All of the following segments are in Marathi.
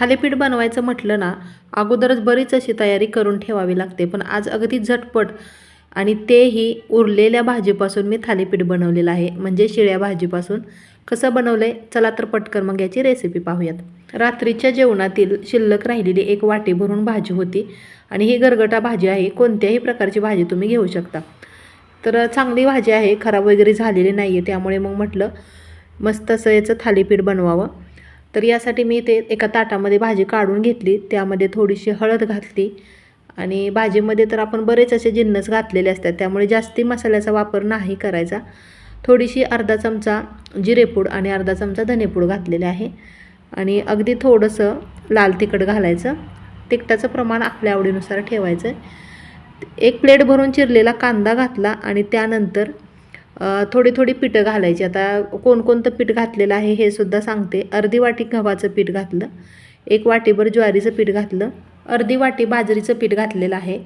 थालीपीठ बनवायचं म्हटलं ना अगोदरच बरीच अशी तयारी करून ठेवावी लागते. पण आज अगदी झटपट आणि तेही उरलेल्या भाजीपासून मी थालीपीठ बनवलेलं आहे. म्हणजे शिळ्या भाजीपासून. कसं बनवलं आहे चला तर पटकन मग याची रेसिपी पाहूयात. रात्रीच्या जेवणातील शिल्लक राहिलेली एक वाटी भरून भाजी होती आणि ही गरगटा भाजी आहे. कोणत्याही प्रकारची भाजी तुम्ही घेऊ शकता. तर चांगली भाजी आहे. खराब वगैरे झालेली नाही आहे त्यामुळे मग म्हटलं मस्त असं याचं थालीपीठ बनवावं. तर यासाठी मी ते एका ताटामध्ये भाजी काढून घेतली. त्यामध्ये थोडीशी हळद घातली. आणि भाजीमध्ये तर आपण बरेच असे जिन्नस घातलेले असतात. त्यामुळे जास्ती मसाल्याचा वापर नाही करायचा. थोडीशी अर्धा चमचा जिरेपूड आणि अर्धा चमचा धनेपूड घातलेले आहे. आणि अगदी थोडंसं लाल तिखट घालायचं. तिखटाचं प्रमाण आपल्या आवडीनुसार ठेवायचं एक प्लेट भरून चिरलेला कांदा घातला आणि त्यानंतर थोडी थोडी पिठं घालायची. आता कोणकोणतं पीठ घातलेलं आहे हे सुद्धा सांगते. अर्धी वाटी गव्हाचं पीठ घातलं. एक वाटीभर ज्वारीचं पीठ घातलं. अर्धी वाटी बाजरीचं पीठ घातलेलं आहे.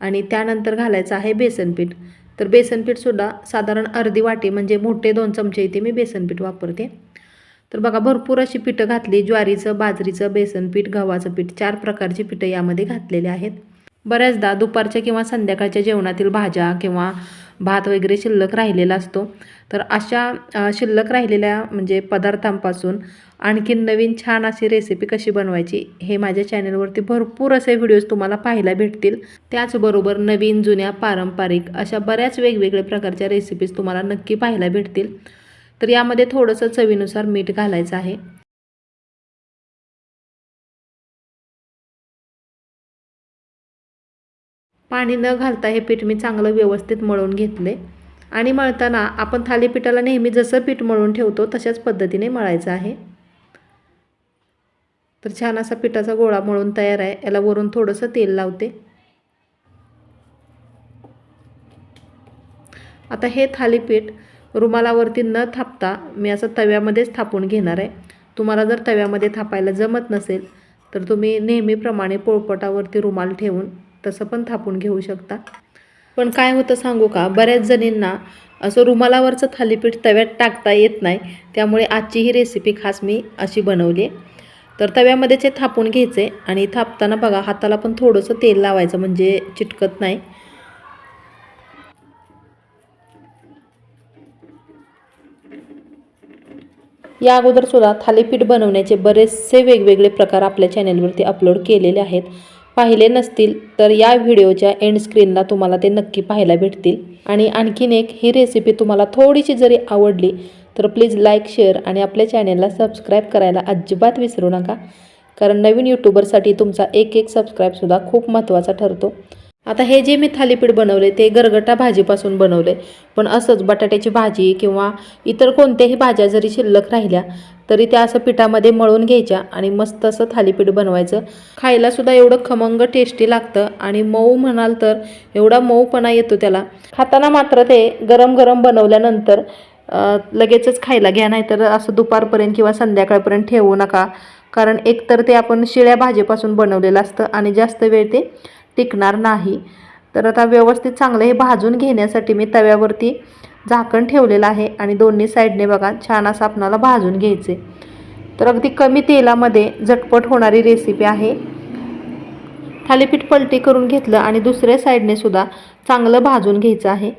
आणि त्यानंतर घालायचं आहे बेसनपीठ तर बेसनपीठसुद्धा साधारण अर्धी वाटी म्हणजे मोठे दोन चमचे इथे मी बेसनपीठ वापरते. तर बघा भरपूर अशी पिठं घातली. ज्वारीचं बाजरीचं बेसनपीठ गव्हाचं पीठ चार प्रकारची पिठं यामध्ये घातलेली आहेत. बऱ्याचदा दुपारच्या किंवा संध्याकाळच्या जेवणातील भाज्या किंवा भात वगैरे शिल्लक राहिलेला असतो. तर अशा शिल्लक राहिलेल्या म्हणजे पदार्थांपासून आणखीन नवीन छान अशी रेसिपी कशी बनवायची हे माझ्या चॅनलवरती भरपूर असे व्हिडिओज तुम्हाला पाहायला भेटतील. त्याचबरोबर नवीन जुन्या पारंपरिक अशा बऱ्याच वेगवेगळ्या प्रकारच्या रेसिपीज तुम्हाला नक्की पाहायला भेटतील. तर यामध्ये थोडंसं चवीनुसार मीठ घालायचं आहे. पाणी न घालता हे पीठ मी चांगलं व्यवस्थित मळून घेतले. आणि मळताना आपण थालीपीठाला नेहमी जसं पीठ मळून ठेवतो तशाच पद्धतीने मळायचं आहे. तर छान असा पिठाचा गोळा मळून तयार आहे. याला वरून थोडंसं तेल लावते. आता हे थालीपीठ रुमालावरती न थापता मी असं तव्यामध्येच थापून घेणार आहे. तुम्हाला जर तव्यामध्ये थापायला जमत नसेल तर तुम्ही नेहमीप्रमाणे पोळपटावरती रुमाल ठेवून तसं पण थापून घेऊ शकता. पण काय होतं सांगू का? बऱ्याच जणींना असं रुमालावरचं थालीपीठ तव्यात टाकता येत नाही. त्यामुळे आजची ही रेसिपी खास मी अशी बनवली आहे. तर तव्यामध्ये जे थापून घ्यायचे आणि थापताना बघा हाताला पण थोडंसं तेल लावायचं म्हणजे चिटकत नाही. या अगोदर सुद्धा थालीपीठ बनवण्याचे बरेचसे वेगवेगळे प्रकार आपल्या चॅनेलवरती अपलोड केलेले आहेत. पाहिले नसतील तर या व्हिडिओच्या एंड स्क्रीनला तुम्हाला ते नक्की पाहायला भेटतील. आणि आणखीन एक ही रेसिपी तुम्हाला थोडीशी जरी आवडली तर प्लीज लाईक शेअर आणि आपल्या चॅनेलला सबस्क्राईब करायला अजिबात विसरू नका. कारण नवीन यूट्यूबरसाठी तुमचा एक एक सबस्क्राईबसुद्धा खूप महत्त्वाचा ठरतो. आता हे जे मी थालीपीठ बनवले ते गरगटा भाजीपासून बनवले. पण असंच बटाट्याची भाजी किंवा इतर कोणत्याही भाज्या जरी शिल्लक राहिल्या तरी त्या असं पिठामध्ये मळून घ्यायच्या आणि मस्त असं थालीपीठ बनवायचं. खायला सुद्धा एवढं खमंग टेस्टी लागतं आणि मऊ म्हणाल तर एवढा मऊपणा येतो त्याला. खाताना मात्र ते गरम गरम बनवल्यानंतर लगेचच खायला घ्या नाही तर असं दुपारपर्यंत किंवा संध्याकाळपर्यंत ठेवू नका. कारण एकतर ते आपण शिळ्या भाजीपासून बनवलेलं असतं आणि जास्त वेळ ते टिकणार नाही. तर आता व्यवस्थित चांगलं हे भाजून घेण्यासाठी मी तव्यावरती झाकण ठेवलेलं आहे आणि दोन्ही साईडने बघा छान असं आपणाला भाजून घ्यायचे तर अगदी कमी तेलामध्ये झटपट होणारी रेसिपी आहे. थालीपीठ पलटी करून घेतलं आणि दुसऱ्या साईडने सुद्धा चांगलं भाजून घ्यायचं आहे.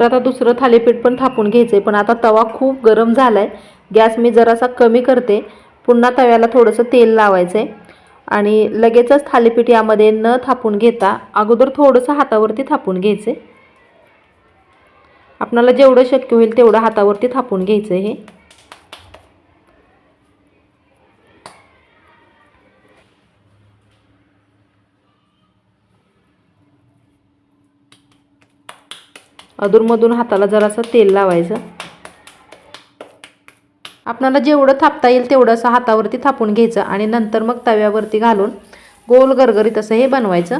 तर आता दुसरं थालीपीठ पण थापून घ्यायचं आहे पण आता तवा खूप गरम झाला आहे गॅस मी जरासा कमी करते. पुन्हा तव्याला थोडंसं तेल लावायचं आहे आणि लगेचच थालीपीठ यामध्ये न थापून घेता अगोदर थोडंसं हातावरती थापून घ्यायचं आहे आपणाला जेवढं शक्य होईल तेवढं हातावरती थापून घ्यायचं आहे हे. अधूनमधून हाताला जरासं तेल लावायचं. आपणाला जेवढं थापता येईल तेवढं असं हातावरती थापून घ्यायचं आणि नंतर मग तव्यावरती घालून गोल गरगरीत असं हे बनवायचं.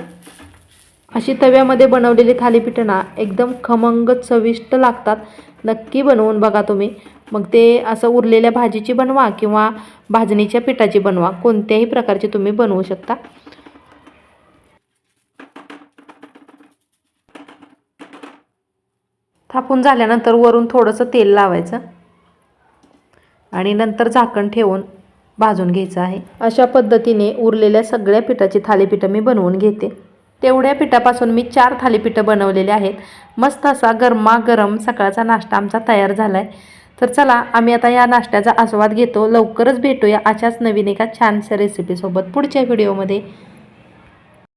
अशी तव्यामध्ये बनवलेली थालीपीठं ना एकदम खमंग चविष्ट लागतात. नक्की बनवून बघा तुम्ही. मग ते असं उरलेल्या भाजीची बनवा किंवा भाजणीच्या पिठाची बनवा. कोणत्याही प्रकारची तुम्ही बनवू शकता. थापून झाल्यानंतर वरून थोडंसं तेल लावायचं. आणि नंतर झाकण ठेवून भाजून घ्यायचं आहे. अशा पद्धतीने उरलेल्या सगळ्या पिठाची थालीपीठं मी बनवून घेते. तेवढ्या पिठापासून मी चार थालीपीठं बनवलेले आहेत. मस्त असा गरमागरम सकाळचा नाश्ता आमचा तयार झाला आहे तर चला आम्ही आता या नाश्त्याचा आस्वाद घेतो. लवकरच भेटूया अशाच नवीन एका छानशा रेसिपीसोबत पुढच्या व्हिडिओमध्ये